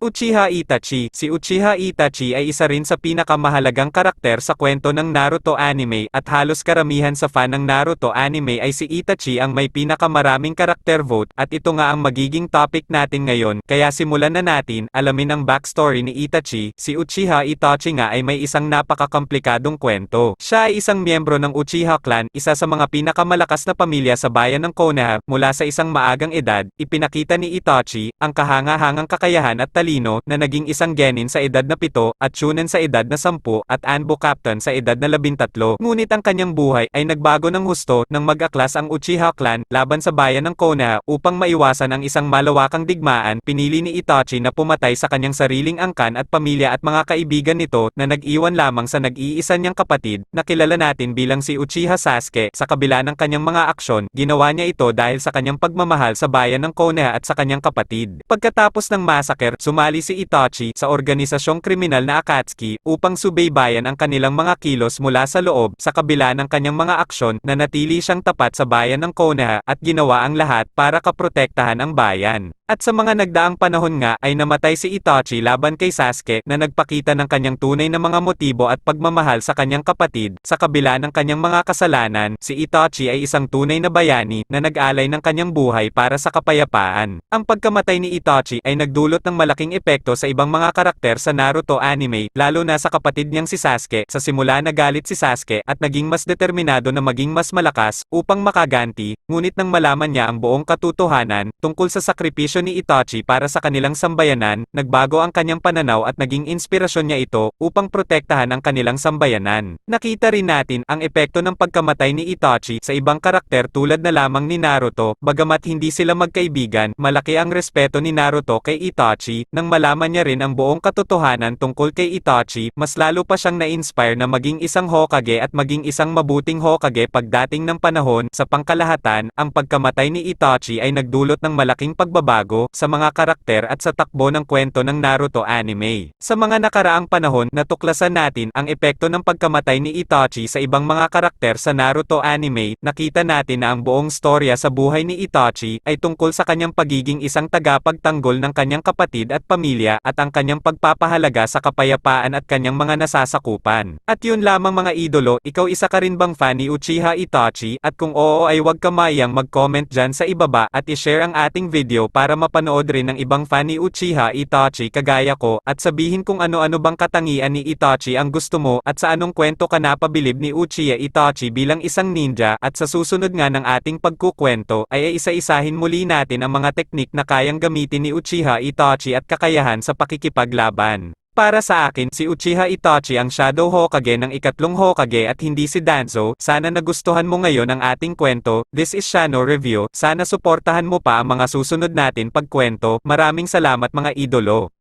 Uchiha Itachi Si Uchiha Itachi ay isa rin sa pinakamahalagang karakter sa kwento ng Naruto anime at halos karamihan sa fan ng Naruto anime ay si Itachi ang may pinakamaraming karakter vote at ito nga ang magiging topic natin ngayon kaya simulan na natin alamin ang backstory ni Itachi. Si Uchiha Itachi nga ay may isang napakakomplikadong kwento. Siya ay isang miyembro ng Uchiha clan, isa sa mga pinakamalakas na pamilya sa bayan ng Konoha mula sa isang maagang edad. Ipinakita ni Itachi ang kahanga-hangang kakayahan at talino talino na naging isang genin sa edad na 7 at Chunin sa edad na 10 at Anbo Captain sa edad na 13. Ngunit ang kanyang buhay ay nagbago ng husto nang mag-aklas ang Uchiha clan laban sa bayan ng Konoha upang maiwasan ang isang malawakang digmaan. Pinili ni Itachi na pumatay sa kanyang sariling angkan at pamilya at mga kaibigan nito na nag-iwan lamang sa nag-iisa niyang kapatid na kilala natin bilang si Uchiha Sasuke. Sa kabila ng kanyang mga aksyon, ginawa niya ito dahil sa kanyang pagmamahal sa bayan ng Konoha at sa kanyang kapatid. Pagkatapos ng massacre, sumali si Itachi sa organisasyong kriminal na Akatsuki upang subaybayan ang kanilang mga kilos mula sa loob sa kabila ng kanyang mga aksyon na natili siyang tapat sa bayan ng Konoha at ginawa ang lahat para kaprotektahan ang bayan. At sa mga nagdaang panahon nga ay namatay si Itachi laban kay Sasuke na nagpakita ng kanyang tunay na mga motibo at pagmamahal sa kanyang kapatid. Sa kabila ng kanyang mga kasalanan, si Itachi ay isang tunay na bayani na nag-alay ng kanyang buhay para sa kapayapaan. Ang pagkamatay ni Itachi ay nagdulot ng malaking epekto sa ibang mga karakter sa Naruto anime, lalo na sa kapatid niyang si Sasuke. Sa simula nagalit si Sasuke at naging mas determinado na maging mas malakas upang makaganti, ngunit nang malaman niya ang buong katotohanan tungkol sa sakripisyo ni Itachi para sa kanilang sambayanan, nagbago ang kanyang pananaw at naging inspirasyon niya ito upang protektahan ang kanilang sambayanan. Nakita rin natin ang epekto ng pagkamatay ni Itachi sa ibang karakter tulad na lamang ni Naruto, bagamat hindi sila magkaibigan, malaki ang respeto ni Naruto kay Itachi, nang malaman niya rin ang buong katotohanan tungkol kay Itachi, mas lalo pa siyang na-inspire na maging isang Hokage at maging isang mabuting Hokage pagdating ng panahon, sa pangkalahatan, ang pagkamatay ni Itachi ay nagdulot ng malaking pagbabago sa mga karakter at sa takbo ng kwento ng Naruto anime. Sa mga nakaraang panahon, natuklasan natin ang epekto ng pagkamatay ni Itachi sa ibang mga karakter sa Naruto anime. Nakita natin na ang buong storya sa buhay ni Itachi ay tungkol sa kanyang pagiging isang tagapagtanggol ng kanyang kapatid at pamilya at ang kanyang pagpapahalaga sa kapayapaan at kanyang mga nasasakupan. At yun lamang mga idolo, ikaw isa ka rin bang fan ni Uchiha Itachi? At kung oo ay wag ka mayang mag-comment dyan sa ibaba at i-share ang ating video para mapanood rin ng ibang fan ni Uchiha Itachi kagaya ko, at sabihin kung ano-ano bang katangian ni Itachi ang gusto mo at sa anong kwento ka napabilib ni Uchiha Itachi bilang isang ninja at sa susunod nga ng ating pagkukwento ay isa-isahin muli natin ang mga teknik na kayang gamitin ni Uchiha Itachi at kakayahan sa pakikipaglaban. Para sa akin, si Uchiha Itachi ang Shadow Hokage ng ikatlong Hokage at hindi si Danzo. Sana nagustuhan mo ngayon ang ating kwento. This is Shano Review. Sana suportahan mo pa ang mga susunod natin pagkwento. Maraming salamat mga idolo.